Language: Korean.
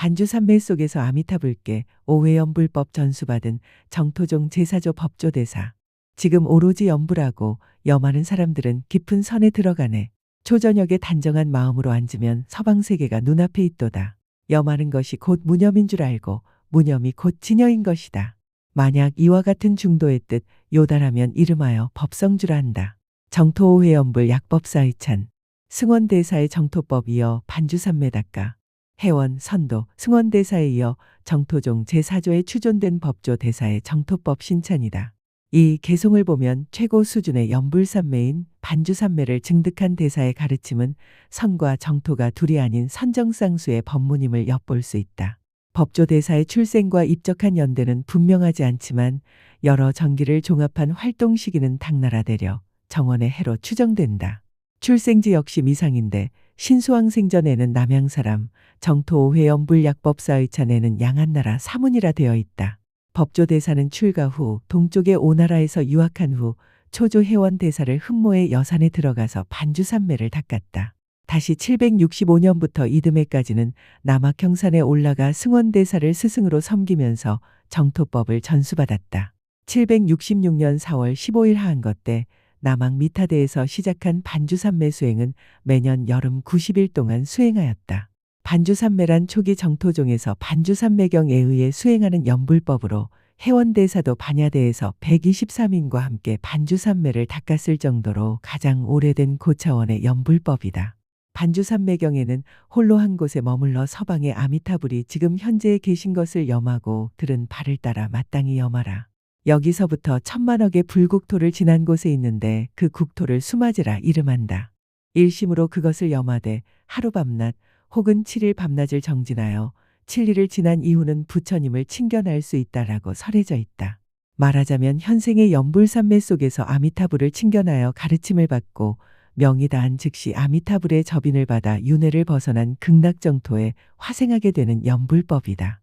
반주 산매 속에서 아미타불께 오회연불법 전수받은 정토종 제사조 법조대사. 지금 오로지 연불하고 염하는 사람들은 깊은 선에 들어가네. 초저녁에 단정한 마음으로 앉으면 서방 세계가 눈앞에 있도다. 염하는 것이 곧 무념인 줄 알고 무념이 곧 진여인 것이다. 만약 이와 같은 중도의 뜻 요단하면 이름하여 법성주라 한다. 정토오회연불 약법사의찬 승원대사의 정토법 이어 반주산매닦가 해원, 선도, 승원대사에 이어 정토종 제4조에 추존된 법조 대사의 정토법 신찬이다. 이 개송을 보면 최고 수준의 연불산매인 반주산매를 증득한 대사의 가르침은 선과 정토가 둘이 아닌 선정쌍수의 법문임을 엿볼 수 있다. 법조 대사의 출생과 입적한 연대는 분명하지 않지만 여러 전기를 종합한 활동 시기는 당나라 대려 정원의 해로 추정된다. 출생지 역시 미상인데 신수왕 생전에는 남양 사람, 정토오회연불약법사의 찬에는 양한나라 사문이라 되어 있다. 법조 대사는 출가 후 동쪽의 오나라에서 유학한 후 초조 회원 대사를 흠모의 여산에 들어가서 반주산매를 닦았다. 다시 765년부터 이듬해까지는 남학형산에 올라가 승원대사를 스승으로 섬기면서 정토법을 전수받았다. 766년 4월 15일 하한것 때 남학 미타대에서 시작한 반주산매 수행은 매년 여름 90일 동안 수행하였다. 반주산매란 초기 정토종에서 반주산매경에 의해 수행하는 연불법으로 해원대사도 반야대에서 123인과 함께 반주산매를 닦았을 정도로 가장 오래된 고차원의 연불법이다. 반주산매경에는 홀로 한 곳에 머물러 서방의 아미타불이 지금 현재에 계신 것을 염하고 들은 발을 따라 마땅히 염하라. 여기서부터 천만억의 불국토를 지난 곳에 있는데 그 국토를 수마지라 이름한다. 일심으로 그것을 염하되 하루밤낮 혹은 7일 밤낮을 정진하여 7일을 지난 이후는 부처님을 칭견할 수 있다라고 설해져 있다. 말하자면 현생의 연불산매 속에서 아미타불을 칭견하여 가르침을 받고 명이 다한 즉시 아미타불의 접인을 받아 윤회를 벗어난 극락정토에 화생하게 되는 연불법이다.